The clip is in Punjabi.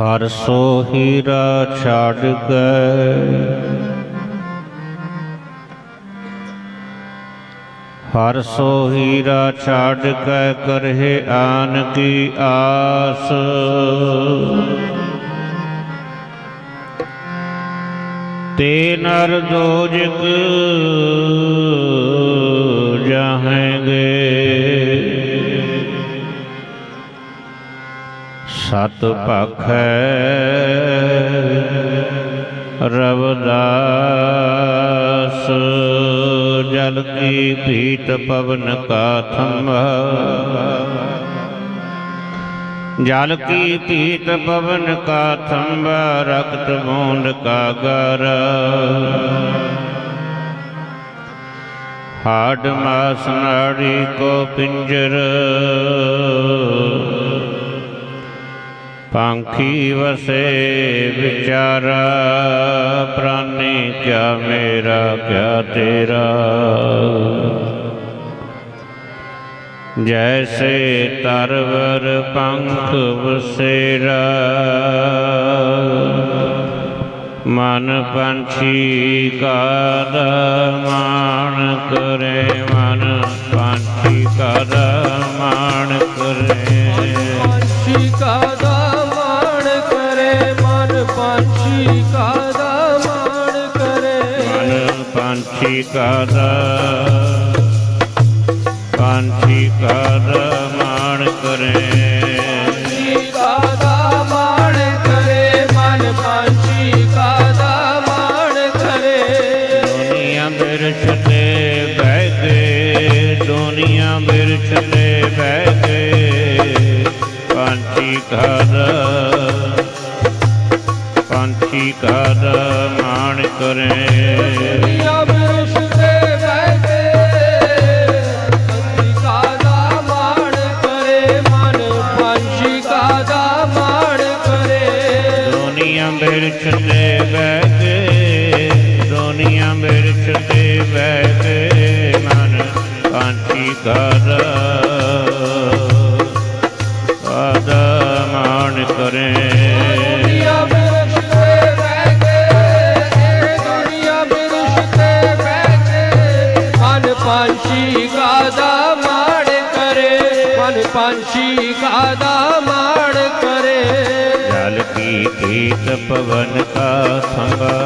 ਹਰ ਸੋ ਹੀਰਾ ਛਾੜ ਗਏ ਹਰ ਸੋ ਹੀਰਾ ਛਾੜ ਕੇ ਕਰਹਿ ਆਨ ਕੀ ਆਸ। ਤੇ ਨਰ ਦੋਜਕ ਜਾਹੇਗੇ। ਸਤ ਭਖੈ ਰਵਦਾਸ, ਜਲ ਕੀ ਪੀਤ ਪਵਨ ਕਾ ਥੰਮਾ ਜਲ ਕੀ ਪੀਤ ਪਵਨ ਕਾ ਥੰਬਾ ਰਕਤ ਮੂੰਡ ਕਾ ਗਰ ਹਾਡ ਮਾਸ ਨਾੜੀ ਕੋ ਪਿੰਜਰ ਪੰਖੀ ਵਸੇ ਵਿਚਾਰਾ, ਪ੍ਰਾਨੀ ਕਿਆ ਮੇਰਾ ਕਿਆ ਤੇਰਾ। ਜੈਸੇ ਤਰਵਰ ਪੰਖ ਵਸੇਰਾ, ਮਨ ਪੰਛੀ ਕਾ ਮਾਨ ਕਰੇ, ਮਨ ਪੰਛੀ ਕਾ ਮਨ ਪੰਛੀ ਕਾ ਪੰਛੀ ਕਾ ਮਾਣ ਕਰੇ ਪੰਛੀ ਕਾ ਦਾ ਮਾਣ ਕਰੇ ਮਾਣ ਕਰੇ ਦੁਨੀਆ ਬਿਰਛ ਤੇ ਬਹਿ ਗਏ ਦੁਨੀਆ ਬਿਰਛ ਤੇ ਬਹਿ ਗਏ ਪੰਛੀ ਕਾ ਪੰਛੀ ਕਾ ਮਾਣ ਕਰੇ ਬਿਰਛ ਤੇ ਬਹਿ ਕੇ ਦੁਨੀਆ ਬਿਰਛ ਤੇ ਬਹਿ ਕੇ ਮਨ ਪੰਛੀ ਕਰ ਆਦਾ ਮਾਣ ਕਰੇ। ਦੁਨੀਆ ਬਿਰਸ਼ ਤੇ ਬੈਠੇ, ਦੁਨੀਆ ਬਿਰਸ਼ ਤੇ ਬੈਠੇ, ਮਨ ਪੰਛੀ ਕਾ ਮਾਣ ਕਰੇ, ਮਨ ਪੰਛੀ ਕਾ ਮਾਣ ਕਰੇ ਜਲ ਕੀ ਕੀਤ